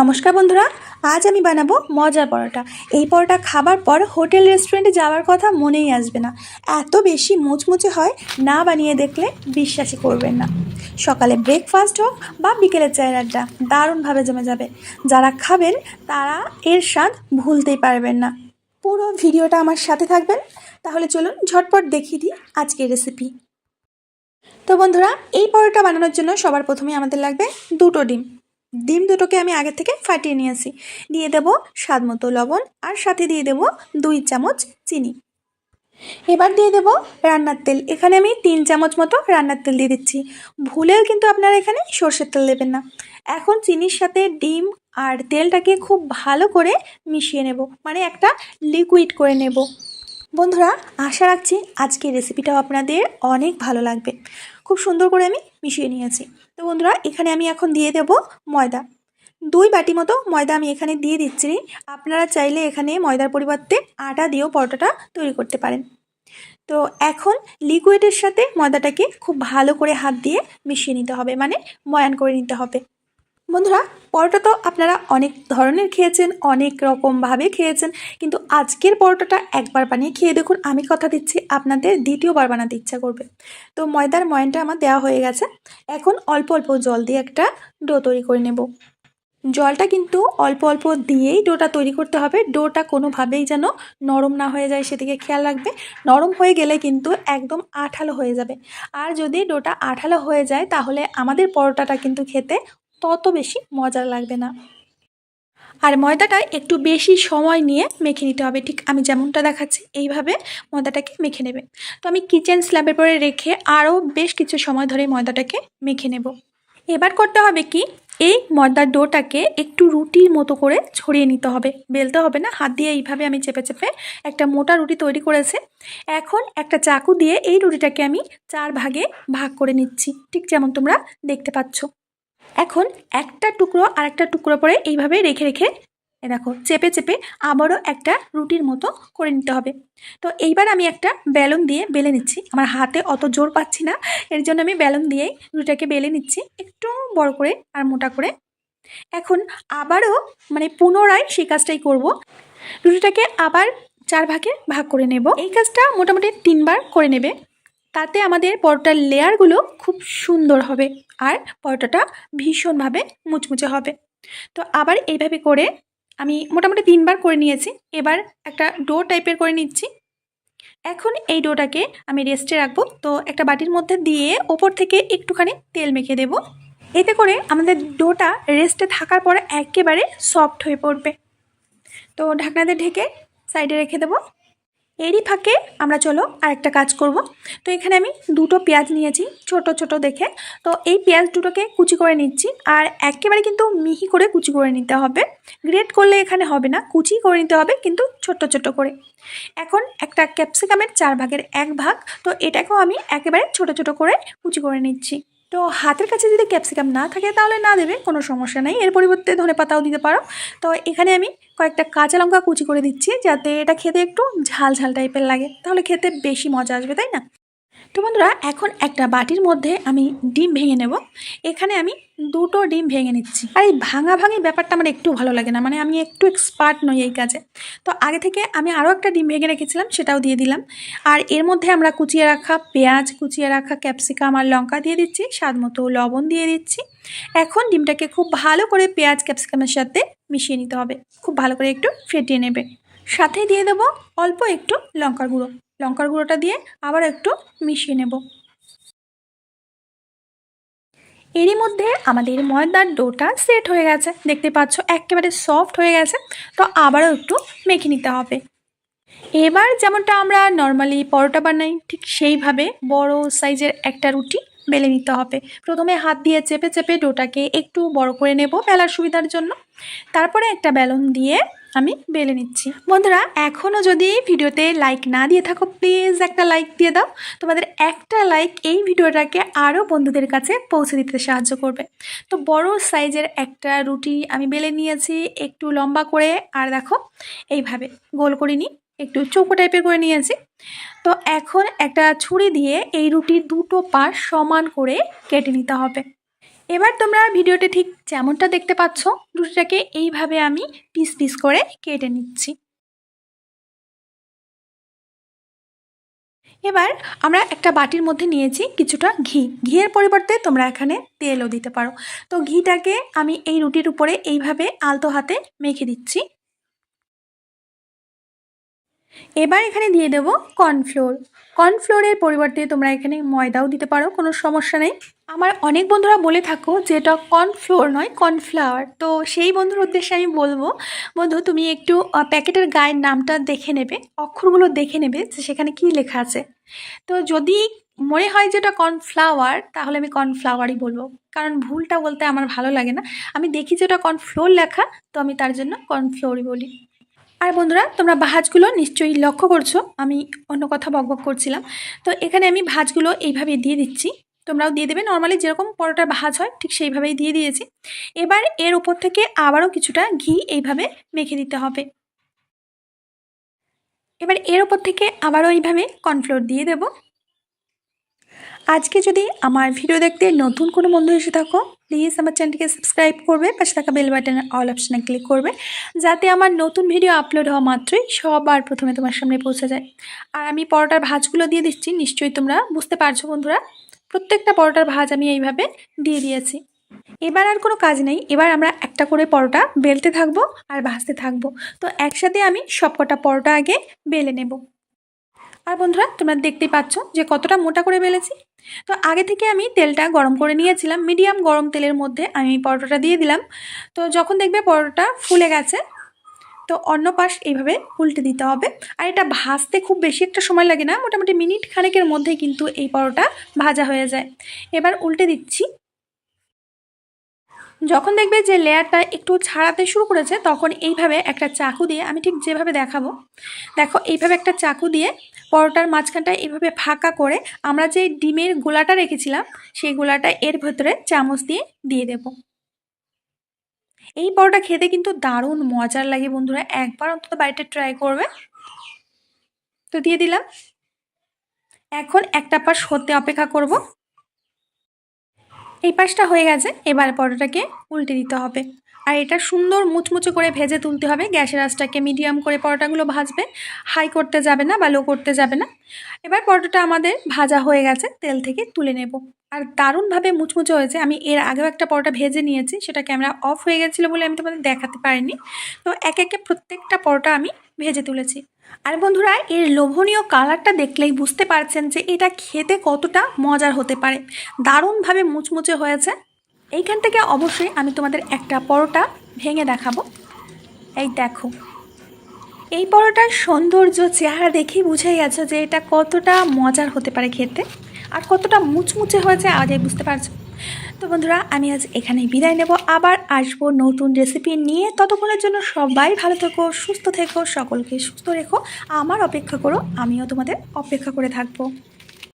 নমস্কার বন্ধুরা, আজ আমি বানাবো মজার পরোটা। এই পরোটা খাবার পর হোটেল রেস্টুরেন্টে যাওয়ার কথা মনেই আসবে না। এত বেশি মুচমুচে হয়, না বানিয়ে দেখলে বিশ্বাসই করবেন না। সকালে ব্রেকফাস্ট হোক বা বিকেলের চায়ের আড্ডা, দারুণভাবে জমে যাবে। যারা খাবেন, তারা এর স্বাদ ভুলতেই পারবেন না। পুরো ভিডিওটা আমার সাথে থাকবেন। তাহলে চলুন ঝটপট দেখিয়ে দিই আজকের রেসিপি তো বন্ধুরা, এই পরোটা বানানোর জন্য সবার প্রথমে আমাদের লাগবে দুটো ডিম। ডিম দুটোকে আমি আগে থেকে ফাটিয়ে নিয়েছি। দিয়ে দেব স্বাদ মতো লবণ আর সাথে দিয়ে দেব দুই চামচ চিনি। এবার দিয়ে দেব রান্নার তেল। এখানে আমি তিন চামচ মতো রান্নার তেল দিয়ে দিচ্ছি। ভুলেও কিন্তু আপনারা এখানে সর্ষের তেল দেবেন না। এখন চিনির সাথে ডিম আর তেলটাকে খুব ভালো করে মিশিয়ে নেব। মানে একটা লিকুইড করে নেব। বন্ধুরা, আশা রাখছি আজকের রেসিপিটাও আপনাদের অনেক ভালো লাগবে। খুব সুন্দর করে আমি মিশিয়ে নিয়েছি। তো বন্ধুরা, এখানে আমি এখন দিয়ে দেব ময়দা। দুই বাটি মতো ময়দা আমি এখানে দিয়ে দিচ্ছি। আপনারা চাইলে এখানে ময়দার পরিবর্তে আটা দিয়েও পরোটাটা তৈরি করতে পারেন। তো এখন লিকুইডের সাথে ময়দাটাকে খুব ভালো করে হাত দিয়ে মিশিয়ে নিতে হবে মানে ময়ান করে নিতে হবে। বন্ধুরা, পরোটা তো আপনারা অনেক ধরনের খেয়েছেন, অনেক রকমভাবে খেয়েছেন, কিন্তু আজকের পরোটাটা একবার বানিয়ে খেয়ে দেখুন, আমি কথা দিচ্ছি আপনাদের, দ্বিতীয়বার বানাতে ইচ্ছা করবে। তো ময়দার ময়ানটা আমার দেওয়া হয়ে গেছে, এখন অল্প অল্প জল দিয়ে একটা ডো তৈরি করে নেব। জলটা কিন্তু অল্প অল্প দিয়েই ডোটা তৈরি করতে হবে, ডোটা কোনোভাবেই যেন নরম না হয়ে যায়, সেদিকে খেয়াল রাখবে। নরম হয়ে গেলে কিন্তু একদম আঠালো হয়ে যাবে। আর যদি ডোটা আঠালো হয়ে যায়, তাহলে আমাদের পরোটাটা কিন্তু খেতে তত বেশি মজা লাগবে না। আর ময়দাটা একটু বেশি সময় নিয়ে মেখে নিতে হবে। ঠিক আমি যেমনটা দেখাচ্ছি, এইভাবে ময়দাটাকে মেখে নেবে। তো আমি কিচেন স্ল্যাবের পরে রেখে আরও বেশ কিছু সময় ধরে ময়দাটাকে মেখে নেব। এবার করতে হবে কি, এই ময়দার ডোটাকে একটু রুটির মতো করে ছড়িয়ে নিতে হবে। বেলতে হবে না, হাত দিয়ে এইভাবে আমি চেপে চেপে একটা মোটা রুটি তৈরি করেছে। এখন একটা চাকু দিয়ে এই রুটিটাকে আমি চার ভাগে ভাগ করে নিচ্ছি। ঠিক যেমন তোমরা দেখতে পাচ্ছ। এখন একটা টুকরো আর একটা টুকরো পরে এইভাবে রেখে রেখে, এ দেখো, চেপে চেপে আবারও একটা রুটির মতো করে নিতে হবে। তো এইবার আমি একটা বেলুন দিয়ে বেলে নিচ্ছি। আমার হাতে অত জোর পাচ্ছি না, এর জন্য আমি বেলুন দিয়েই রুটিটাকে বেলে নিচ্ছি একটু বড় করে আর মোটা করে। এখন আবারও মানে পুনরায় সেই কাজটাই করব। রুটিটাকে আবার চার ভাগে ভাগ করে নেব। এই কাজটা মোটামুটি তিনবার করে নেবে। তাতে আমাদের পরোটার লেয়ারগুলো খুব সুন্দর হবে আর পরোটাটা ভীষণভাবে মুচমুচে হবে। তো আবার এইভাবে করে আমি মোটামুটি তিনবার করে নিয়েছি। এবার একটা ডো টাইপের করে নিচ্ছি। এখন এই ডোটাকে আমি রেস্টে রাখব। তো একটা বাটির মধ্যে দিয়ে ওপর থেকে একটুখানি তেল মেখে দেব। এতে করে আমাদের ডোটা রেস্টে থাকার পরে একেবারে সফট হয়ে পড়বে। তো ঢাকনাতে ঢেকে সাইডে রেখে দেবো। এরই ফাঁকে আমরা চলো আরেকটা কাজ করব। তো এখানে আমি দুটো পেঁয়াজ নিয়েছি, ছোট ছোট দেখে। তো এই পেঁয়াজ দুটোকে কুচি করে নিচ্ছি আর একেবারে কিন্তু মিহি করে কুচি করে নিতে হবে। গ্রেট করলে এখানে হবে না, কুচি করে নিতে হবে কিন্তু ছোট্ট ছোট্ট করে। এখন একটা ক্যাপসিকামের চার ভাগের এক ভাগ, তো এটাকেও আমি একেবারে ছোট ছোট করে কুচি করে নিচ্ছি। তো হাতের কাছে যদি ক্যাপসিকাম না থাকে তাহলে না দেবে, কোনো সমস্যা নেই। এর পরিবর্তে ধনে পাতাও দিতে পারো। তো এখানে আমি কয়েকটা কাঁচা লঙ্কা কুচি করে দিচ্ছি, যাতে এটা খেতে একটু ঝাল ঝাল টাইপের লাগে। তাহলে খেতে বেশি মজা আসবে, তাই না? তো বন্ধুরা, এখন একটা বাটির মধ্যে আমি ডিম ভেঙে নেব। এখানে আমি দুটো ডিম ভেঙে নিচ্ছি। আর এই ভাঙা ভাঙি ব্যাপারটা আমার একটু ভালো লাগে না মানে আমি একটু এক্সপার্ট নই এই কাজে। তো আগে থেকে আমি আরও একটা ডিম ভেঙে রেখেছিলাম, সেটাও দিয়ে দিলাম। আর এর মধ্যে আমরা কুচিয়ে রাখা পেঁয়াজ, কুচিয়ে রাখা ক্যাপসিকাম আর লঙ্কা দিয়ে দিচ্ছি, স্বাদ মতো লবণ দিয়ে দিচ্ছি। এখন ডিমটাকে খুব ভালো করে পেঁয়াজ, ক্যাপসিকামের সাথে মিশিয়ে নিতে হবে। খুব ভালো করে একটু ফেটিয়ে নেবে। সাথে দিয়ে দেবো অল্প একটু লঙ্কার গুঁড়ো। লঙ্কার গুঁড়োটা দিয়ে আবার একটু মিশিয়ে নেব। এরই মধ্যে আমাদের ময়দার ডোটা সেট হয়ে গেছে। দেখতে পাচ্ছ, একেবারে সফট হয়ে গেছে। তো আবারও একটু মেখে নিতে হবে। এবার যেমনটা আমরা নর্মালি পরোটা বানাই, ঠিক সেইভাবে বড় সাইজের একটা রুটি বেলে নিতে হবে। প্রথমে হাত দিয়ে চেপে চেপে ডোটাকে একটু বড় করে নেব বেলার সুবিধার জন্য। তারপরে একটা বেলুন দিয়ে আমি বেলে নিচ্ছি। বন্ধুরা এখনও যদি ভিডিওতে লাইক না দিয়ে থাকো প্লিজ একটা লাইক দিয়ে দাও। তোমাদের একটা লাইক এই ভিডিওটাকে আরও বন্ধুদের কাছে পৌঁছে দিতে সাহায্য করবে। তো বড় সাইজের একটা রুটি আমি বেলে নিয়েছি, একটু লম্বা করে। আর দেখো, এইভাবে গোল করে নিই, একটু চৌকো টাইপের করে নিয়েছি। তো এখন একটা ছুরি দিয়ে এই রুটির দুটো পাশ সমান করে কেটে নিতে হবে। এবার তোমরা ভিডিওতে ঠিক যেমনটা দেখতে পাচ্ছ রুটিটাকে এইভাবে আমি পিস পিস করে কেটে নিচ্ছি। এবার আমরা একটা বাটির মধ্যে নিয়েছি কিছুটা ঘি। ঘিয়ের পরিবর্তে তোমরা এখানে তেলও দিতে পারো। তো ঘিটাকে আমি এই রুটির উপরে এইভাবে আলতো হাতে মেখে দিচ্ছি। এবার এখানে দিয়ে দেব কর্নফ্লোর। কর্নফ্লোরের পরিবর্তে তোমরা এখানে ময়দাও দিতে পারো, কোনো সমস্যা নেই। আমার অনেক বন্ধুরা বলে থাকো যে এটা কর্নফ্লোর নয়, কর্নফ্লাওয়ার। তো সেই বন্ধুর উদ্দেশ্যে আমি বলব, বন্ধু, তুমি একটু প্যাকেটের গায়ের নামটা দেখে নেবে, অক্ষরগুলো দেখে নেবে যে সেখানে কি লেখা আছে। তো যদি মনে হয় যে এটা কর্নফ্লাওয়ার, তাহলে আমি কর্নফ্লাওয়ারই বলব। কারণ ভুলটা বলতে আমার ভালো লাগে না। আমি দেখি যে ওটা কর্নফ্লোর লেখা, তো আমি তার জন্য কর্নফ্লোরই বলি। আর বন্ধুরা, তোমরা ভাজগুলো নিশ্চয়ই লক্ষ্য করছ। আমি অন্য কথা বকবক করছিলাম। তো এখানে আমি ভাজগুলো এইভাবে দিয়ে দিচ্ছি। তোমরাও দিয়ে দেবে। নর্মালি যেরকম পরোটার ভাজ হয়, ঠিক সেইভাবেই দিয়ে দিয়েছি। এবার এর উপর থেকে আবারও কিছুটা ঘি এইভাবে মেখে দিতে হবে। এবার এর উপর থেকে আবারও এইভাবে কর্নফ্লোর দিয়ে দেব। আজকে যদি আমার ভিডিও দেখতে নতুন কোনো বন্ধু এসে থাকো প্লিজ আমার চ্যানেলটিকে সাবস্ক্রাইব করবে, পাশে থাকা বেল বাটনের অল অপশানে ক্লিক করবে, যাতে আমার নতুন ভিডিও আপলোড হওয়া মাত্রই সবার প্রথমে তোমার সামনে পৌঁছে যায়। আর আমি পরোটার ভাজগুলো দিয়ে দিচ্ছি, নিশ্চয়ই তোমরা বুঝতে পারছ বন্ধুরা। প্রত্যেকটা পরোটার ভাজ আমি এইভাবে দিয়ে দিয়েছি। এবার আর কোনো কাজ নেই, এবার আমরা একটা করে পরোটা বেলতে থাকব আর ভাজতে থাকব। তো একসাথে আমি সবকটা পরোটা আগে বেলে নেব। আর বন্ধুরা, তোমরা দেখতেই পাচ্ছ যে কতটা মোটা করে বেলেছি। তো আগে থেকে আমি তেলটা গরম করে নিয়েছিলাম, মিডিয়াম গরম তেলের মধ্যে আমি পরোটাটা দিয়ে দিলাম। তো যখন দেখবে পরোটা ফুলে গেছে, তো অন্য পাশ এইভাবে উল্টে দিতে হবে। আর এটা ভাজতে খুব বেশি একটা সময় লাগে না, মোটামুটি মিনিট খানেকের মধ্যেই কিন্তু এই পরোটা ভাজা হয়ে যায়। এবার উল্টে দিচ্ছি। যখন দেখবে যে লেয়ারটা একটু ছাড়াতে শুরু করেছে, তখন এইভাবে একটা চাকু দিয়ে, আমি ঠিক যেভাবে দেখাবো, দেখো এইভাবে একটা চাকু দিয়ে পরোটার মাঝখানটা এভাবে ফাঁকা করে আমরা যে ডিমের গোলাটা রেখেছিলাম, সেই গোলাটা এর ভেতরে চামচ দিয়ে দিয়ে দেব। এই পরোটা খেতে কিন্তু দারুণ মজার লাগে বন্ধুরা, একবার অন্তত বাড়িতে ট্রাই করবে। তো দিয়ে দিলাম। এখন একটা পাশ হতে অপেক্ষা করব। এই পাশটা হয়ে গেছে। এবার পরোটাকে উল্টে দিতে হবে। আর এটা সুন্দর মুচমুচে করে ভেজে তুলতে হবে। গ্যাসের আঁচটাকে মিডিয়াম করে পরোটাগুলো ভাজবে। হাই করতে যাবে না বা লো করতে যাবে না। এবার পরোটাটা আমাদের ভাজা হয়ে গেছে। তেল থেকে তুলে নেব। আর দারুণভাবে মুচমুচে হয়েছে। আমি এর আগেও একটা পরোটা ভেজে নিয়েছি। সেটা ক্যামেরা অফ হয়ে গেছিল বলে আমি তোমাদের দেখাতে পারিনি। তো এক একে প্রত্যেকটা পরোটা আমি ভেজে তুলেছি। আর বন্ধুরা, এর লোভনীয় কালারটা দেখলেই বুঝতে পারছেন যে এটা খেতে কতটা মজার হতে পারে। দারুণভাবে মুচমুচে হয়েছে। এইখান থেকে অবশ্যই আমি তোমাদের একটা পরোটা ভেঙে দেখাবো। এই দেখো। এই পরোটার সৌন্দর্য চেহারা দেখেই বুঝে গেছো যে এটা কতটা মজার হতে পারে খেতে। আর কতটা মুচমুচে হয়েছে আজই বুঝতে পারছ? তো বন্ধুরা, আমি আজ এখানেই বিদায় নেব। আবার আসব নতুন রেসিপি নিয়ে। ততক্ষণের জন্য সবাই ভালো থেকো, সুস্থ থেকো, সকলকে সুস্থ রেখো। আমার অপেক্ষা করো, আমিও তোমাদের অপেক্ষা করে থাকব।